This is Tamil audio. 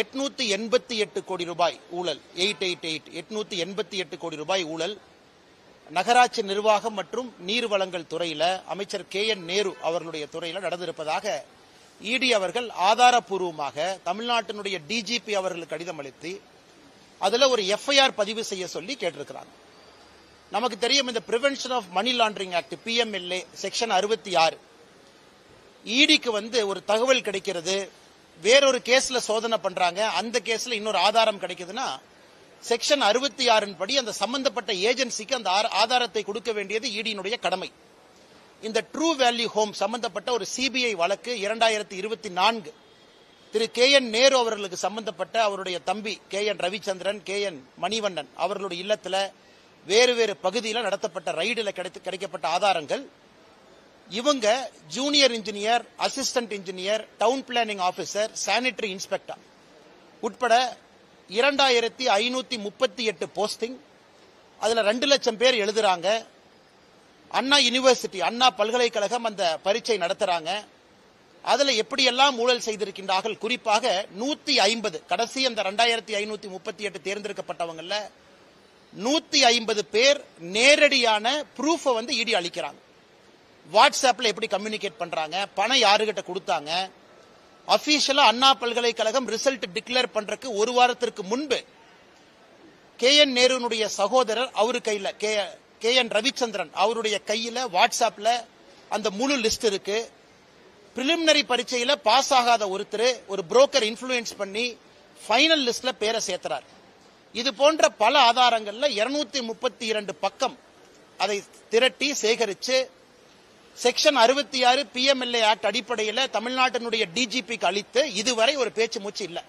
எட்நூத்தி எண்பத்தி எட்டு கோடி ரூபாய் ஊழல். எயிட் எயிட் எயிட் எட்நூத்தி எண்பத்தி எட்டு கோடி ரூபாய் ஊழல். நகராட்சி நிர்வாகம் மற்றும் நீர் வளங்கள் துறையில அமைச்சர் கே என் நேரு அவர்களுடைய துறையில நடந்திருப்பதாக இடி அவர்கள் ஆதாரப்பூர்வமாக தமிழ்நாட்டினுடைய டிஜிபி அவர்களுக்கு கடிதம் அளித்து அதுல ஒரு எஃப்ஐஆர் பதிவு செய்ய சொல்லி கேட்டிருக்கிறாங்க. நமக்கு தெரியும் இந்த prevention of money laundering act PMLA section அறுபத்தி ஆறு. இடிக்கு வந்து ஒரு தகவல் கிடைக்கிறது. வேறொரு கேஸ்ல சோதனை பண்றாங்க. அந்த கேஸ்ல இன்னொரு ஆதாரம் கிடைக்குதுன்னா செக்ஷன் அறுபத்தி ஆறின் படி அந்த சம்பந்தப்பட்ட ஏஜென்சிக்கு அந்த ஆதாரத்தை கொடுக்க வேண்டியது இடியினுடைய கடமை. இந்த ட்ரூ வேல்யூ ஹோம் சம்பந்தப்பட்ட ஒரு சிபிஐ வழக்கு இரண்டாயிரத்தி இருபத்தி நான்கு. திரு கே என் நேரு அவர்களுக்கு சம்பந்தப்பட்ட அவருடைய தம்பி K N Ravichandran K N Manivannan அவர்களுடைய இல்லத்தில் வேறு வேறு பகுதியில் நடத்தப்பட்ட ரைடில் கிடைத்து கிடைக்கப்பட்ட ஆதாரங்கள். இவங்க junior engineer assistant engineer town planning officer sanitary inspector உட்பட இரண்டாயிரத்தி ஐநூத்தி முப்பத்தி எட்டு போஸ்டிங் அதுல ரெண்டு லட்சம் பேர் எழுதுறாங்க. அண்ணா யுனிவர்சிட்டி அண்ணா பல்கலைக்கழகம் அந்த பரீட்சை நடத்துறாங்க. அதுல எப்படியெல்லாம் ஊழல் செய்திருக்கின்றார்கள்? குறிப்பாக நூத்தி ஐம்பது கடைசி அந்த ரெண்டாயிரத்தி ஐநூத்தி முப்பத்தி எட்டு தேர்ந்தெடுக்கப்பட்டவங்கல்ல நூத்தி ஐம்பது பேர் நேரடியான ப்ரூஃபை வந்து இடி அளிக்கிறாங்க. வாட்ஸ்அப்பில் எப்படி கம்யூனிகேட் பண்ணுறாங்க பணம் யாருக்கிட்ட கொடுத்தாங்க அஃபீஷியலாக அண்ணா பல்கலைக்கழகம் ரிசல்ட் டிக்ளேர் பண்ணுறதுக்கு ஒரு வாரத்திற்கு முன்பு கே என் நேருனுடைய சகோதரர் அவரு கையில் கே கே என் ரவிச்சந்திரன் அவருடைய கையில் வாட்ஸ்அப்பில் அந்த முழு லிஸ்ட் இருக்கு. பிரிலிமினரி பரீட்சையில் பாஸ் ஆகாத ஒருத்தர் ஒரு புரோக்கர் இன்ஃப்ளூயன்ஸ் பண்ணி ஃபைனல் லிஸ்ட்டில் பேரை சேர்த்துறார். இது போன்ற பல ஆதாரங்களில் இருநூத்தி முப்பத்தி இரண்டு பக்கம் அதை திரட்டி சேகரித்து செக்ஷன் அறுபத்தி ஆறு பிஎம்எல்ஏ ஆக்ட் அடிப்படையில் தமிழ்நாட்டினுடைய டிஜிபிக்கு அளித்து இதுவரை ஒரு பேச்சு மூச்சு இல்லை.